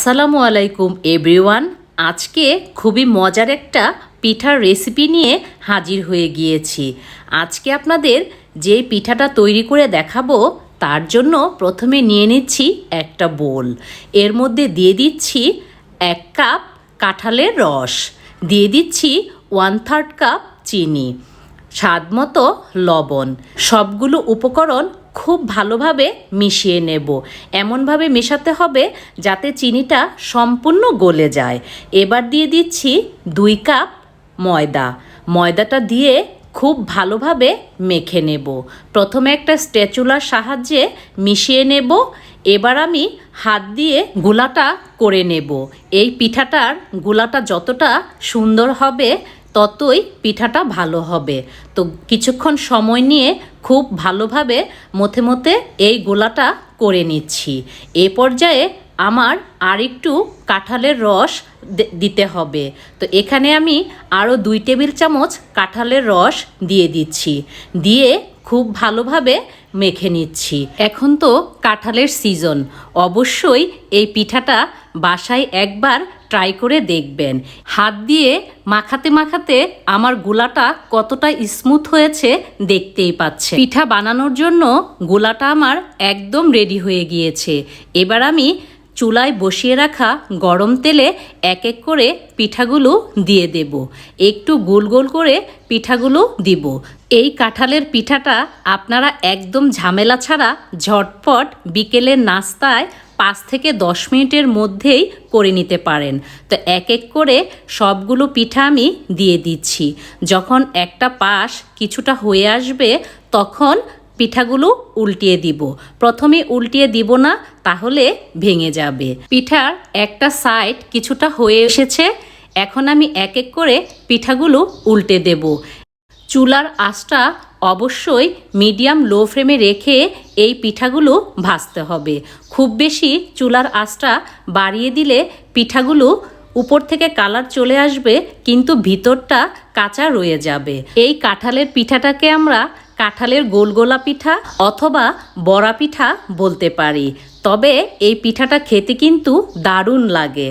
আসসালামু আলাইকুম এভরিওয়ান আজকে খুবই মজার একটা পিঠার রেসিপি নিয়ে হাজির হয়ে গিয়েছি। আজকে আপনাদের যে পিঠাটা তৈরি করে দেখাবো, তার জন্য প্রথমে নিয়ে নিচ্ছি একটা বোল। এর মধ্যে দিয়ে দিচ্ছি এক কাপ কাঁঠালের রস। দিয়ে দিচ্ছি ওয়ান থার্ড কাপ চিনি। স্বাদ মতো লবণ। সবগুলো উপকরণ খুব ভালোভাবে মিশিয়ে নেব। এমনভাবে মেশাতে হবে যাতে চিনিটা সম্পূর্ণ গলে যায়। এবার দিয়ে দিচ্ছি দুই কাপ ময়দা। ময়দাটা দিয়ে খুব ভালোভাবে মেখে নেব। প্রথমে একটা স্ট্যাচুলার সাহায্যে মিশিয়ে নেব। এবার আমি হাত দিয়ে গুলাটা করে নেব। এই পিঠাটার গুলাটা যতটা সুন্দর হবে ততই পিঠাটা ভালো হবে। তো কিছুক্ষণ সময় নিয়ে খুব ভালোভাবে মথে মথে এই গোলাটা করে নিচ্ছি। এ পর্যায়ে আমার আরেকটু কাঁঠালের রস দিতে হবে। তো এখানে আমি আরও দুই টেবিল চামচ কাঁঠালের রস দিয়ে দিচ্ছি। দিয়ে খুব ভালোভাবে মেখে নিচ্ছি। এখন তো কাঁঠালের সিজন অবশ্যই এই পিঠাটা বাসায় একবার ট্রাই করে দেখবেন। হাত দিয়ে মাখাতে মাখাতে আমার গোলাটা কতটা স্মুথ হয়েছে দেখতেই পাচ্ছে পিঠা বানানোর জন্য গোলাটা আমার একদম রেডি হয়ে গিয়েছে। এবার আমি চুলায় বসিয়ে রাখা গরম তেলে এক এক করে পিঠাগুলো দিয়ে দেব। একটু গোল গোল করে পিঠাগুলো দিব। এই কাঁঠালের পিঠাটা আপনারা একদম ঝামেলা ছাড়া ঝটপট বিকেলের নাস্তায় পাঁচ থেকে দশ মিনিটের মধ্যেই করে নিতে পারেন। তো এক এক করে সবগুলো পিঠা আমি দিয়ে দিচ্ছি। যখন একটা পাশ কিছুটা হয়ে আসবে, তখন পিঠাগুলো উল্টিয়ে দিব। প্রথমে উল্টিয়ে দিব না, তাহলে ভেঙে যাবে। পিঠার একটা সাইড কিছুটা হয়ে এসেছে। এখন আমি এক এক করে পিঠাগুলো উল্টে দেব। চুলার আঁচটা অবশ্যই মিডিয়াম লো ফ্লেমে রেখে এই পিঠাগুলো ভাজতে হবে। খুব বেশি চুলার আঁচটা বাড়িয়ে দিলে পিঠাগুলো উপর থেকে কালার চলে আসবে, কিন্তু ভিতরটা কাঁচা রয়ে যাবে। এই কাঁঠালের পিঠাটাকে আমরা কাঁঠালের গোলগোলা পিঠা অথবা বড়া পিঠা বলতে পারি। তবে এই পিঠাটা খেতে কিন্তু দারুণ লাগে।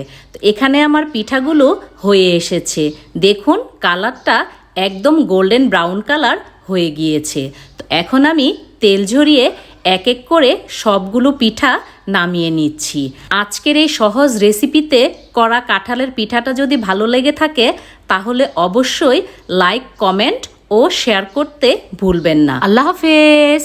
এখানে আমার পিঠাগুলো হয়ে এসেছে। দেখুন, কালারটা একদম গোল্ডেন ব্রাউন কালার হয়ে গিয়েছে। তো এখন আমি তেল ঝরিয়ে এক এক করে সবগুলো পিঠা নামিয়ে নিচ্ছি। আজকের এই সহজ রেসিপিতে করা কাঁঠালের পিঠাটা যদি ভালো লেগে থাকে, তাহলে অবশ্যই লাইক, কমেন্ট ও শেয়ার করতে ভুলবেন না। আল্লাহ হাফেজ।